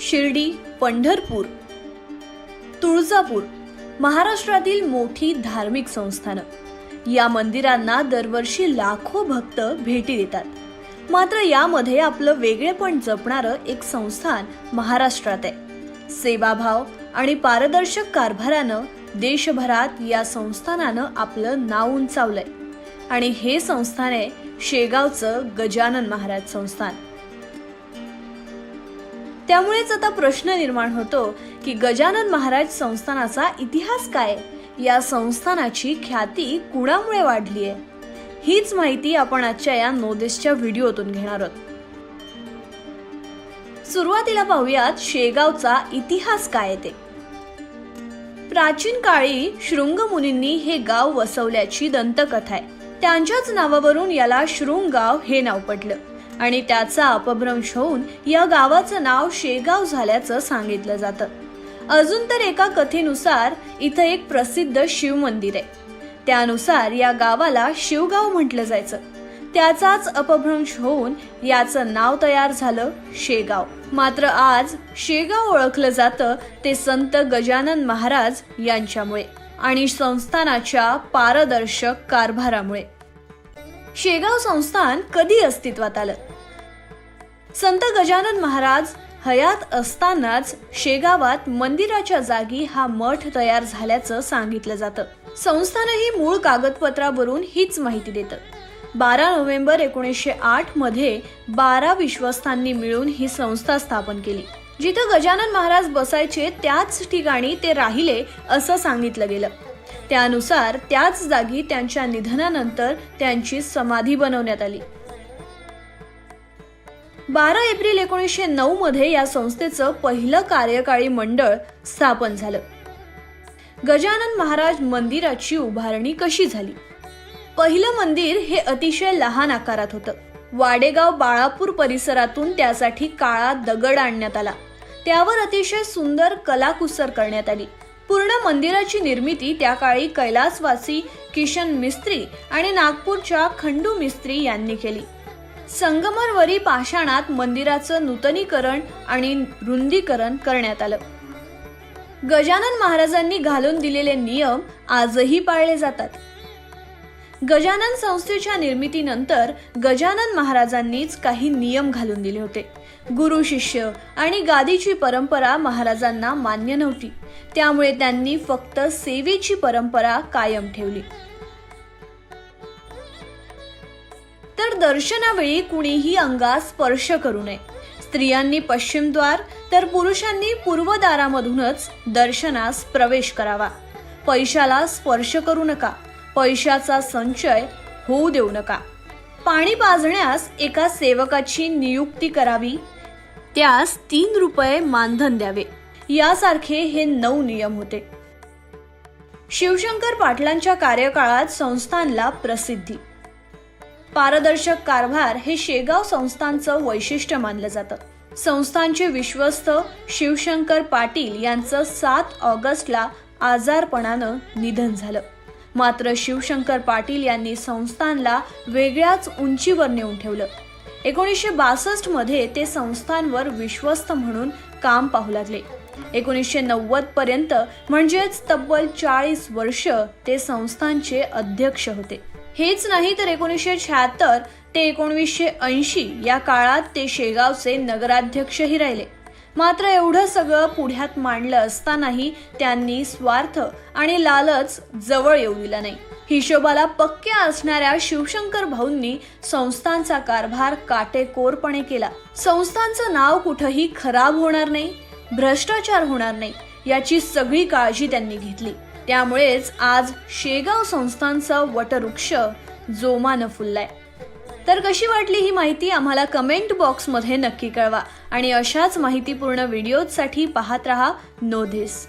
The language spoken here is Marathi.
शिर्डी पंढरपूर तुळजापूर महाराष्ट्रातील मोठी धार्मिक संस्थानं. या मंदिरांना दरवर्षी लाखो भक्त भेटी देतात. मात्र यामध्ये आपलं वेगळेपण जपणारं एक संस्थान महाराष्ट्रात आहे. सेवाभाव आणि पारदर्शक कारभारानं देशभरात या संस्थानानं आपलं नाव उंचावलंय. आणि हे संस्थान आहे शेगावचं गजानन महाराज संस्थान. त्यामुळेच आता प्रश्न निर्माण होतो की गजानन महाराज संस्थानाचा इतिहास काय? या संस्थानाची ख्याती कुणामुळे वाढली आहे? हीच माहिती आपण आजच्या या नोदेसच्या व्हिडिओतून घेणार आहोत. सुरुवातीला पाहूयात शेगावचा इतिहास काय ते. प्राचीन काळी शृंगमुनींनी हे गाव वसवल्याची दंतकथा आहे. त्यांच्याच नावावरून याला शृंगाव हे नाव पडलं. आणि त्याचा अपभ्रंश होऊन या गावाचं नाव शेगाव झाल्याचं सांगितलं जातं. अजून तर एका कथेनुसार इथं एक प्रसिद्ध शिव मंदिर आहे. त्यानुसार या गावाला शिवगाव म्हटलं जायचं. त्याचाच अपभ्रंश होऊन याचं नाव तयार झालं शेगाव. मात्र आज शेगाव ओळखलं जातं ते संत गजानन महाराज यांच्यामुळे आणि संस्थानाच्या पारदर्शक कारभारामुळे. शेगाव संस्थान कधी अस्तित्वात आलं? संत गजानन महाराज हयात असतानाच शेगावात मंदिराच्या जागी हा मठ तयार झाल्याचं सांगितलं जातं. संस्थानही मूळ कागदपत्रावरून हीच माहिती देतं. बारा नोव्हेंबर एकोणीसशे आठमध्ये बारा विश्वस्तांनी मिळून ही संस्था स्थापन केली. जिथं गजानन महाराज बसायचे त्याच ठिकाणी ते राहिले असं सांगितलं गेलं. त्यानुसार त्याच जागी त्यांच्या निधनानंतर त्यांची समाधी बनवण्यात आली. बारा एप्रिल एकोणीसशे नऊ मध्ये या संस्थेचं पहिलं कार्यकाळी मंडळ स्थापन झालं. गजानन महाराज मंदिराची उभारणी कशी झाली? पहिलं मंदिर हे अतिशय लहान आकारात होतं. वाडेगाव बाळापूर परिसरातून त्यासाठी काळा दगड आणण्यात आला. त्यावर अतिशय सुंदर कलाकुसर करण्यात आली. पूर्ण मंदिराची निर्मिती त्या काळी कैलासवासी किशन मिस्त्री आणि नागपूरच्या खंडू मिस्त्री यांनी केली. संगमरवरी पाषाणात मंदिराचं नूतनीकरण आणि रुंदीकरण करण्यात आलं. गजानन महाराजांनी घालून दिलेले नियम आजही पाळले जातात. गजानन संस्थेच्या निर्मितीनंतर गजानन महाराजांनीच काही नियम घालून दिले होते. गुरु शिष्य आणि गादीची परंपरा महाराजांना मान्य नव्हती. त्यामुळे त्यांनी फक्त सेवेची परंपरा कायम ठेवली. तर दर्शनावेळी कुणीही अंगास स्पर्श करू नये. स्त्रियांनी पश्चिमद्वार तर पुरुषांनी पूर्वदारामधूनच दर्शनास प्रवेश करावा. पैशाला स्पर्श करू नका. पैशाचा संचय होऊ देऊ नका. पाणी पाजण्यास एका सेवकाची नियुक्ती करावी त्यास तीन रुपये मानधन द्यावे. यासारखे हे नऊ नियम होते. शिवशंकर पाटलांच्या कार्यकाळात संस्थानला प्रसिद्धी. पारदर्शक कारभार हे शेगाव संस्थांचं वैशिष्ट्य मानलं जातं. संस्थांचे विश्वस्त शिवशंकर पाटील यांचं सात ऑगस्टला आजारपणानं निधन झालं. मात्र शिवशंकर पाटील यांनी संस्थानला वेगळ्याच उंचीवर नेऊन ठेवलं. एकोणीसशे बासष्टमध्ये ते संस्थांवर विश्वस्त म्हणून काम पाहू लागले. एकोणीसशे नव्वद पर्यंत म्हणजेच तब्बल चाळीस वर्ष ते संस्थांचे अध्यक्ष होते. हेच नाही तर एकोणीसशे शहात्तर ते एकोणवीसशे ऐंशी या काळात ते शेगावचे नगराध्यक्षही राहिले. मात्र एवढं सगळं पुढ्यात मांडलं असतानाही त्यांनी स्वार्थ आणि लालच जवळ येऊ दिला नाही. हिशोबाला पक्क्या असणाऱ्या शिवशंकर भाऊंनी संस्थांचा कारभार काटेकोरपणे केला. संस्थांचं नाव कुठंही खराब होणार नाही भ्रष्टाचार होणार नाही याची सगळी काळजी त्यांनी घेतली. त्यामुळेच आज शेगाव संस्थांचा वटवृक्ष जोमानं फुललाय. तर कशी वाटली ही माहिती आम्हाला कमेंट बॉक्समध्ये नक्की कळवा. आणि अशाच माहितीपूर्ण व्हिडिओजसाठी पाहत रहा नो धिस